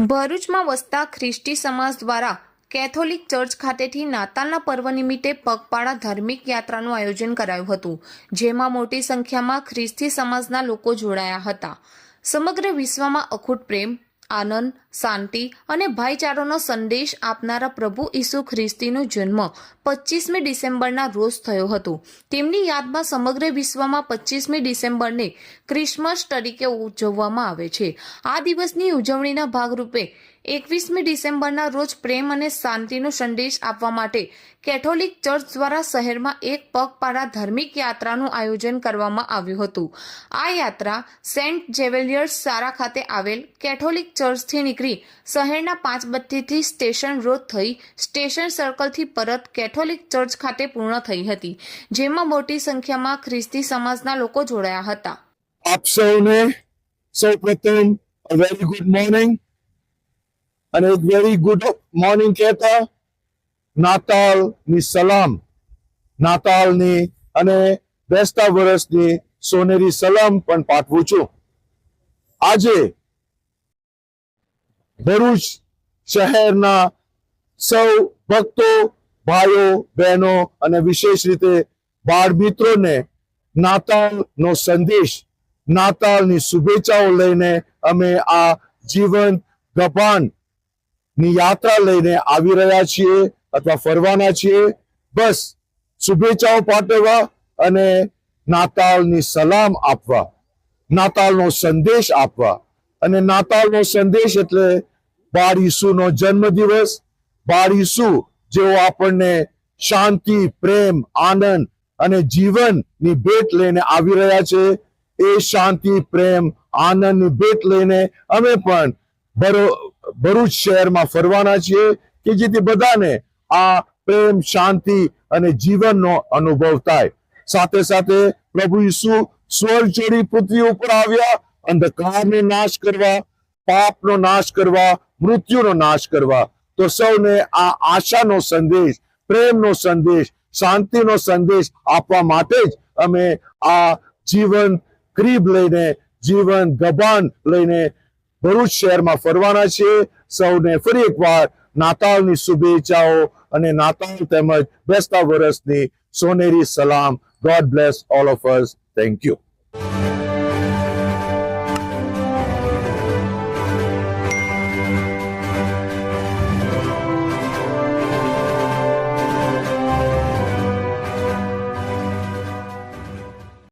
ભરૂચમાં વસતા ખ્રિસ્તી સમાજ દ્વારા કેથોલિક ચર્ચ ખાતેથી નાતાલના પર્વ નિમિત્તે પગપાળા ધાર્મિક યાત્રાનું આયોજન કરાયું હતું, જેમાં મોટી સંખ્યામાં ખ્રિસ્તી સમાજના લોકો જોડાયા હતા. સમગ્ર વિશ્વમાં અખૂટ પ્રેમ આનંદ, શાંતિ અને ભાઈચારાનો સંદેશ આપનારા પ્રભુ ઈસુ ખ્રિસ્તીનો જન્મ પચીસમી ડિસેમ્બરના રોજ થયો હતો. તેમની યાદમાં સમગ્ર વિશ્વમાં પચીસમી ડિસેમ્બરને ક્રિસમસ તરીકે ઉજવવામાં આવે છે. આ દિવસની ઉજવણીના ભાગરૂપે એકવીસમી ડિસેમ્બરના રોજ પ્રેમ અને શાંતિનો સંદેશ આપવા માટે કેથોલિક ચર્ચ દ્વારા શહેરમાં એક પગપાળા ધાર્મિક યાત્રાનું આયોજન કરવામાં આવ્યું હતું. આ યાત્રા સેન્ટ જેવેલિયર્સ સારા ખાતે આવેલ કેથોલિક ચર્ચથી નીકળી શહેરના પાંચ બત્તીથી સ્ટેશન રોડ થઈ સ્ટેશન સર્કલથી પરત કેથોલિક ચર્ચ ખાતે પૂર્ણ થઈ હતી, જેમાં મોટી સંખ્યામાં ખ્રિસ્તી સમાજના લોકો જોડાયા હતા. આપ સૌને સૌપ્રથમ વેરી ગુડ મોર્નિંગ અને એક વેરી ગુડ મોર્નિંગ કહેતા નાતાલની સલામ. નાતાલની અને બેસતા વર્ષની સોનેરી સલામ પણ પાઠવું છું. આજે ભરૂચ શહેરના સૌ ભક્તો, ભાઈઓ, બહેનો અને વિશેષ રીતે બાળ મિત્રોને નાતાલનો સંદેશ, નાતાલની શુભેચ્છાઓ લઈને અમે આ જીવન ગભાનની યાત્રા લઈને આવી રહ્યા છીએ અથવા ફરવાના છીએ. બસ શુભેચ્છાઓ પાઠવવા અને નાતાલની સલામ આપવા, નાતાલનો સંદેશ આપવા. અને નાતાલનો સંદેશ એટલે બાળ ઈસુનો જન્મદિવસ. બાળ ઈસુ જેઓ આપણને શાંતિ, પ્રેમ, આનંદ અને જીવનની ભેટ લઈને આવી રહ્યા છે. એ શાંતિ, પ્રેમ, આનંદની ભેટ લઈને અમે પણ ભરો- ભરૂચ શહેરમાં ફરવાના છીએ કે જેથી બધાને આ પ્રેમ, શાંતિ અને જીવનનો અનુભવ થાય. સાથે સાથે પ્રભુ ઈસુ સ્વર્ગ છોડી પૃથ્વી ઉપર આવ્યા, અંધકારને નાશ કરવા પાપનો નાશ કરવા, મૃત્યુનો નાશ કરવા. તો સૌને આ આશાનો સંદેશ, પ્રેમનો સંદેશ, શાંતિનો સંદેશ આપવા માટે જ અમે આ જીવન ક્રીબ લઈને, જીવન ગબાન લઈને ભરૂચ શહેરમાં ફરવાના છીએ. સૌને ફરી એકવાર નાતાલની શુભેચ્છાઓ અને નાતાલ તેમજ બેસતા વર્ષની સોનેરી સલામ. God bless all of us thank you